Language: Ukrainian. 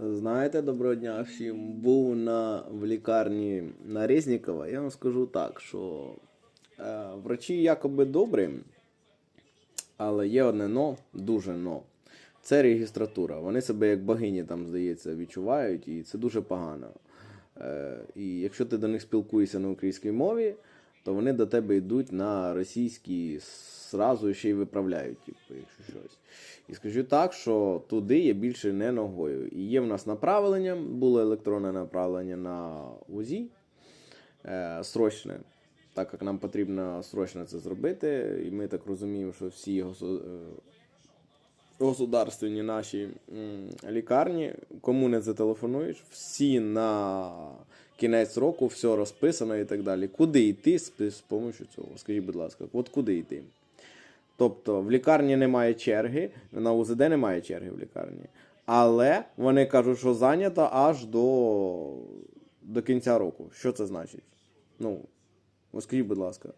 Знаєте, доброго дня всім. Був на, в лікарні на Резнікова. Я вам скажу так, що е, врачі якоби добрі, але є одне но, дуже но. Це регістратура. Вони себе як богині там, здається, відчувають, і це дуже погано. Е, і якщо ти до них спілкуєшся на українській мові, то вони до тебе йдуть на російській зразу ще й виправляють, типу, якщо щось. І скажу так, що туди я більше не ногою. І є в нас направлення, було електронне направлення на УЗІ е, срочне, так як нам потрібно срочно це зробити. І ми так розуміємо, що всі його е, государственні наші лікарні, кому не зателефонуєш, всі на кінець року все розписано і так далі. Куди йти з, помощью цього? Скажіть, будь ласка, от куди йти? Тобто в лікарні немає черги, на УЗД немає черги в лікарні. Але вони кажуть, що зайнято аж до, до кінця року. Що це значить? Ну, скажіть, будь ласка.